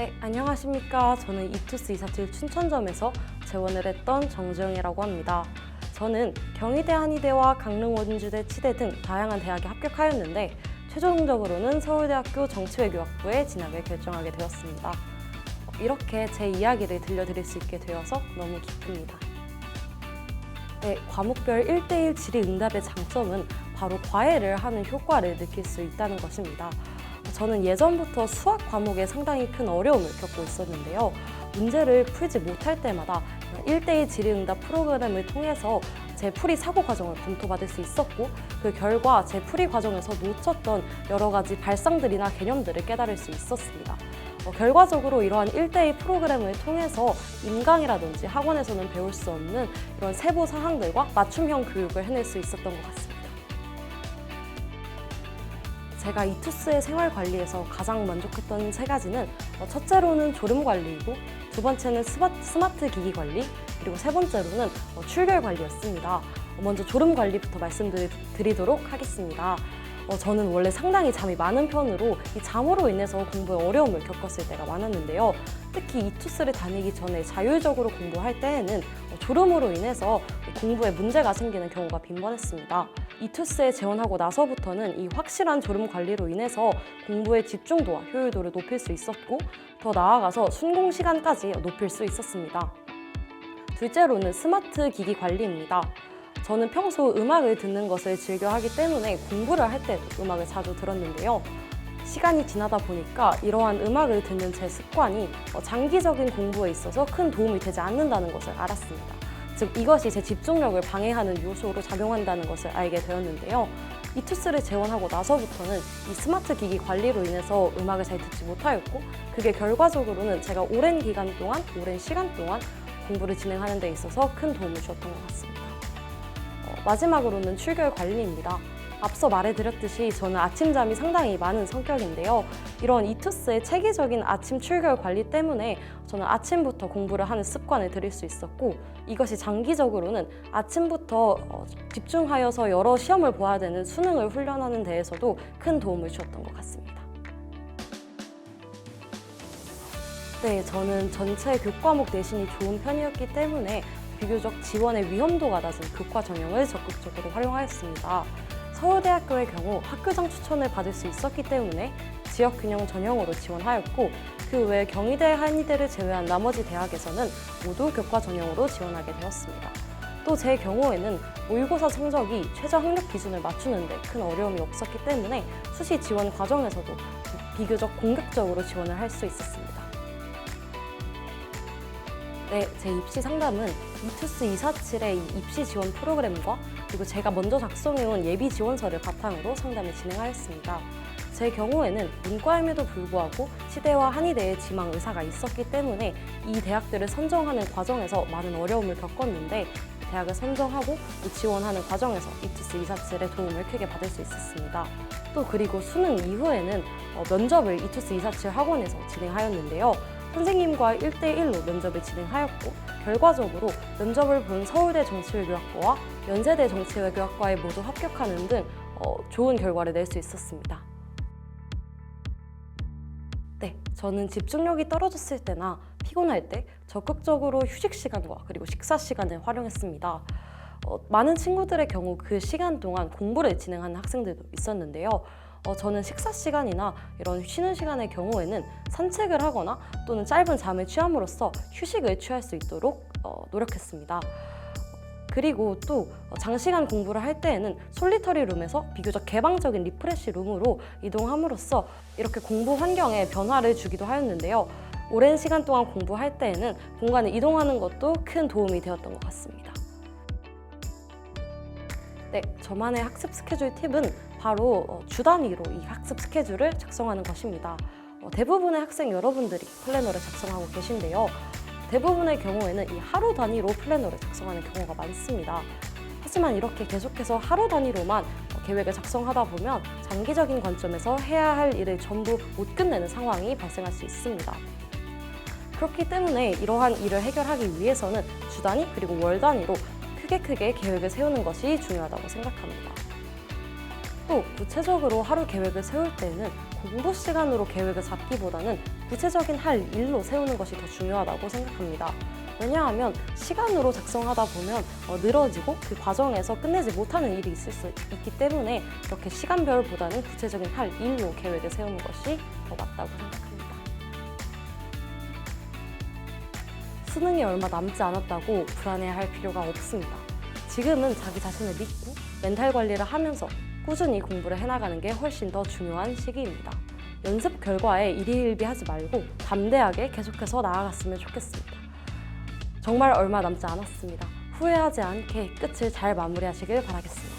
네, 안녕하십니까. 저는 이투스 247 춘천점에서 재원을 했던 정지영이라고 합니다. 저는 경희대, 한의대와 강릉 원주대, 치대 등 다양한 대학에 합격하였는데 최종적으로는 서울대학교 정치외교학부에 진학을 결정하게 되었습니다. 이렇게 제 이야기를 들려드릴 수 있게 되어서 너무 기쁩니다. 네, 과목별 1대1 질의응답의 장점은 바로 과외를 하는 효과를 느낄 수 있다는 것입니다. 저는 예전부터 수학 과목에 상당히 큰 어려움을 겪고 있었는데요. 문제를 풀지 못할 때마다 1대1 질의응답 프로그램을 통해서 제 풀이 사고 과정을 검토받을 수 있었고 그 결과 제 풀이 과정에서 놓쳤던 여러 가지 발상들이나 개념들을 깨달을 수 있었습니다. 어, 결과적으로 이러한 1대1 프로그램을 통해서 인강이라든지 학원에서는 배울 수 없는 이런 세부 사항들과 맞춤형 교육을 해낼 수 있었던 것 같습니다. 제가 이투스의 생활 관리에서 가장 만족했던 세 가지는 어, 첫째로는 졸음 관리이고 두 번째는 스마, 스마트 기기 관리 그리고 세 번째로는 어, 출결 관리였습니다. 어, 먼저 졸음 관리부터 말씀드리도록 하겠습니다. 어, 저는 원래 상당히 잠이 많은 편으로 이 잠으로 인해서 공부에 어려움을 겪었을 때가 많았는데요. 특히 이투스를 다니기 전에 자율적으로 공부할 때에는 어, 졸음으로 인해서 공부에 문제가 생기는 경우가 빈번했습니다. 이투스에 재원하고 나서부터는 이 확실한 졸음 관리로 인해서 공부의 집중도와 효율도를 높일 수 있었고 더 나아가서 순공 시간까지 높일 수 있었습니다. 둘째로는 스마트 기기 관리입니다. 저는 평소 음악을 듣는 것을 즐겨 하기 때문에 공부를 할 때도 음악을 자주 들었는데요. 시간이 지나다 보니까 이러한 음악을 듣는 제 습관이 어, 장기적인 공부에 있어서 큰 도움이 되지 않는다는 것을 알았습니다. 즉 이것이 제 집중력을 방해하는 요소로 작용한다는 것을 알게 되었는데요. 이 투스를 재원하고 나서부터는 이 스마트 기기 관리로 인해서 음악을 잘 듣지 못하였고 그게 결과적으로는 제가 오랜 기간 동안 오랜 시간 동안 공부를 진행하는 데 있어서 큰 도움을 주었던 것 같습니다. 어, 마지막으로는 출결 관리입니다. 앞서 말해드렸듯이 저는 아침잠이 상당히 많은 성격인데요. 이런 이투스의 체계적인 아침 출결 관리 때문에 저는 아침부터 공부를 하는 습관을 들일 수 있었고 이것이 장기적으로는 아침부터 어, 집중하여서 여러 시험을 보아야 되는 수능을 훈련하는 데에서도 큰 도움을 주었던 것 같습니다. 네, 저는 전체 교과목 내신이 좋은 편이었기 때문에 비교적 지원의 위험도가 낮은 교과 전형을 적극적으로 활용하였습니다. 서울대학교의 경우 학교장 추천을 받을 수 있었기 때문에 지역균형 전형으로 지원하였고 그 외 경희대, 한의대를 제외한 나머지 대학에서는 모두 교과 전형으로 지원하게 되었습니다. 또 제 경우에는 모의고사 성적이 최저 학력 기준을 맞추는데 큰 어려움이 없었기 때문에 수시 지원 과정에서도 비교적 공격적으로 지원을 할 수 있었습니다. 네, 제 입시 상담은 이투스 247의 이 입시 지원 프로그램과 그리고 제가 먼저 작성해온 예비 지원서를 바탕으로 상담을 진행하였습니다. 제 경우에는 문과임에도 불구하고 치대와 한의대에 지망 의사가 있었기 때문에 이 대학들을 선정하는 과정에서 많은 어려움을 겪었는데 대학을 선정하고 지원하는 과정에서 이투스 247의 도움을 크게 받을 수 있었습니다. 또 그리고 수능 이후에는 어, 면접을 이투스 247 학원에서 진행하였는데요. 선생님과 1대1로 면접을 진행하였고 결과적으로 면접을 본 서울대 정치외교학과와 연세대 정치외교학과에 모두 합격하는 등 어, 좋은 결과를 낼 수 있었습니다. 네, 저는 집중력이 떨어졌을 때나 피곤할 때 적극적으로 휴식 시간과 그리고 식사 시간을 활용했습니다. 어, 많은 친구들의 경우 그 시간 동안 공부를 진행하는 학생들도 있었는데요. 어, 저는 식사 시간이나 이런 쉬는 시간의 경우에는 산책을 하거나 또는 짧은 잠을 취함으로써 휴식을 취할 수 있도록 어, 노력했습니다. 그리고 또 어, 장시간 공부를 할 때에는 솔리터리 룸에서 비교적 개방적인 리프레시 룸으로 이동함으로써 이렇게 공부 환경에 변화를 주기도 하였는데요. 오랜 시간 동안 공부할 때에는 공간을 이동하는 것도 큰 도움이 되었던 것 같습니다. 네, 저만의 학습 스케줄 팁은 바로 어, 주 단위로 이 학습 스케줄을 작성하는 것입니다. 어, 대부분의 학생 여러분들이 플래너를 작성하고 계신데요. 대부분의 경우에는 이 하루 단위로 플래너를 작성하는 경우가 많습니다. 하지만 이렇게 계속해서 하루 단위로만 어, 계획을 작성하다 보면 장기적인 관점에서 해야 할 일을 전부 못 끝내는 상황이 발생할 수 있습니다. 그렇기 때문에 이러한 일을 해결하기 위해서는 주 단위 그리고 월 단위로 크게 크게 계획을 세우는 것이 중요하다고 생각합니다. 또 구체적으로 하루 계획을 세울 때에는 공부 시간으로 계획을 잡기보다는 구체적인 할 일로 세우는 것이 더 중요하다고 생각합니다. 왜냐하면 시간으로 작성하다 보면 어, 늘어지고 그 과정에서 끝내지 못하는 일이 있을 수 있기 때문에 이렇게 시간별보다는 구체적인 할 일로 계획을 세우는 것이 더 맞다고 생각합니다. 수능이 얼마 남지 않았다고 불안해할 필요가 없습니다. 지금은 자기 자신을 믿고 멘탈 관리를 하면서 꾸준히 공부를 해나가는 게 훨씬 더 중요한 시기입니다. 연습 결과에 일희일비하지 말고 담대하게 계속해서 나아갔으면 좋겠습니다. 정말 얼마 남지 않았습니다. 후회하지 않게 끝을 잘 마무리하시길 바라겠습니다.